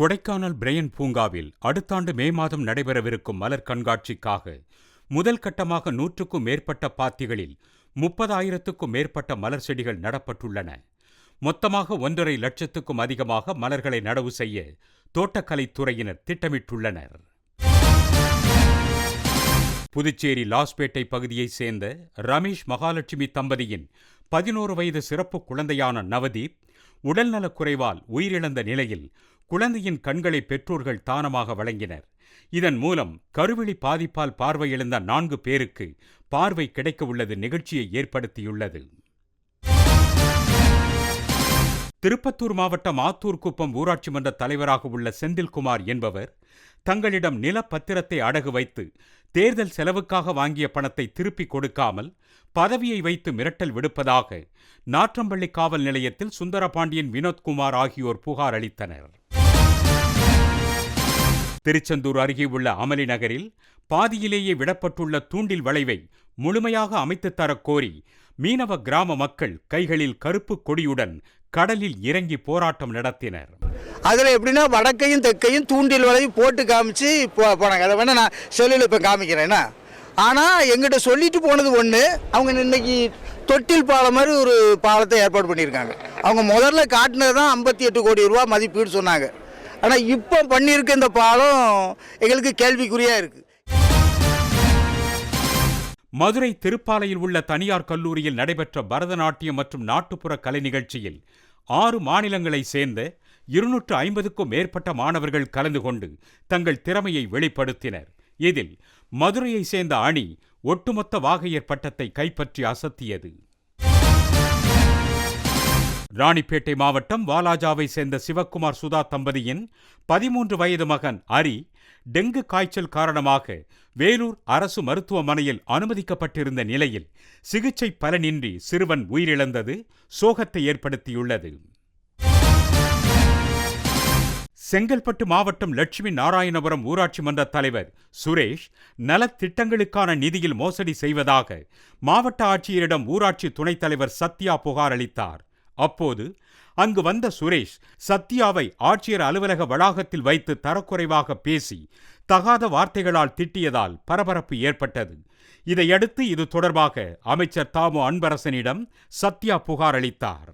Kodaikanal Brian பூங்காவில் அடுத்த ஆண்டு மே மாதம் நடைபெறவிருக்கும் மலர் கண்காட்சிக்காக முதல் கட்டமாக நூற்றுக்கும் மேற்பட்ட பாத்திகளில் முப்பதாயிரத்துக்கும் மேற்பட்ட மலர் செடிகள் நடப்பட்டுள்ளன. மொத்தமாக ஒன்றரை லட்சத்துக்கும் அதிகமாக மலர்களை நடவு செய்ய தோட்டக்கலைத்துறையினர் திட்டமிட்டுள்ளனர். புதுச்சேரி லாஸ்பேட்டை பகுதியைச் சேர்ந்த ரமேஷ் மகாலட்சுமி தம்பதியின் பதினோரு வயது சிறப்பு குழந்தையான நவதீப் உடல்நலக் குறைவால் உயிரிழந்த நிலையில் குழந்தையின் கண்களை பெற்றோர்கள் தானமாக வழங்கினர். இதன் மூலம் கருவிழி பாதிப்பால் பார்வையிழந்த நான்கு பேருக்கு பார்வை கிடைக்க உள்ளது நிகழ்ச்சியை ஏற்படுத்தியுள்ளது. திருப்பத்தூர் மாவட்டம் ஆத்தூர்குப்பம் ஊராட்சி மன்ற தலைவராக உள்ள செந்தில்குமார் என்பவர் தங்களிடம் நிலப்பத்திரத்தை அடகு வைத்து தேர்தல் செலவுக்காக வாங்கிய பணத்தை திருப்பிக் கொடுக்காமல் பதவியை வைத்து மிரட்டல் விடுப்பதாக நாற்றம்பள்ளி காவல் நிலையத்தில் சுந்தரபாண்டியன் வினோத்குமார் ஆகியோர் புகார் அளித்தனர். திருச்செந்தூர் அருகே உள்ள அமளி நகரில் பாதியிலேயே விடப்பட்டுள்ள தூண்டில் வளைவை முழுமையாக அமைத்துத் தரக் கோரி மீனவ கிராம மக்கள் கைகளில் கருப்பு கொடியுடன் கடலில் இறங்கி போராட்டம் நடத்தினர். அதில் எப்படின்னா வடக்கையும் தெற்கையும் தூண்டில் வளையும் போட்டு காமிச்சு போ போனாங்க. அதை வேணால் நான் செல்லில் இப்போ காமிக்கிறேன்னா ஆனால் எங்கிட்ட சொல்லிட்டு போனது ஒன்று அவங்க இன்னைக்கு தொட்டில் பாலம் மாதிரி ஒரு பாலத்தை ஏற்பாடு பண்ணியிருக்காங்க. அவங்க முதல்ல காட்டினது தான் ஐம்பத்தி எட்டு கோடி ரூபா மதிப்பீடு சொன்னாங்க. ஆனால் இப்போ பண்ணியிருக்க இந்த பாலம் எங்களுக்கு கேள்விக்குறியாக இருக்குது மதுரை திருப்பாலையில் உள்ள தனியார் கல்லூரியில் நடைபெற்ற பரதநாட்டியம் மற்றும் நாட்டுப்புற கலை நிகழ்ச்சியில் ஆறு மாநிலங்களைச் சேர்ந்த இருநூற்று ஐம்பதுக்கும் மேற்பட்ட மாணவர்கள் கலந்து கொண்டு தங்கள் திறமையை வெளிப்படுத்தினர். இதில் மதுரையைச் சேர்ந்த அணி ஒட்டுமொத்த வாகையர் பட்டத்தை கைப்பற்றி அசத்தியது. ராணிப்பேட்டை மாவட்டம் வாலாஜாவை சேர்ந்த சிவக்குமார் சுதா தம்பதியின் பதிமூன்று வயது மகன் அரி டெங்கு காய்ச்சல் காரணமாக வேலூர் அரசு மருத்துவமனையில் அனுமதிக்கப்பட்டிருந்த நிலையில் சிகிச்சை பலனின்றி சிறுவன் உயிரிழந்தது சோகத்தை ஏற்படுத்தியுள்ளது. செங்கல்பட்டு மாவட்டம் லட்சுமி நாராயணபுரம் ஊராட்சி மன்ற தலைவர் சுரேஷ் நலத்திட்டங்களுக்கான நிதியில் மோசடி செய்வதாக மாவட்ட ஆட்சியரிடம் ஊராட்சி துணைத் தலைவர் சத்யா புகார் அளித்தார். அப்போது அங்கு வந்த சுரேஷ் சத்யாவை ஆட்சியர் அலுவலக வளாகத்தில் வைத்து தரக்குறைவாக பேசி தகாத வார்த்தைகளால் திட்டியதால் பரபரப்பு ஏற்பட்டது. இதையடுத்து இது தொடர்பாக அமைச்சர் தாமு அன்பரசனிடம் சத்யா புகார் அளித்தார்.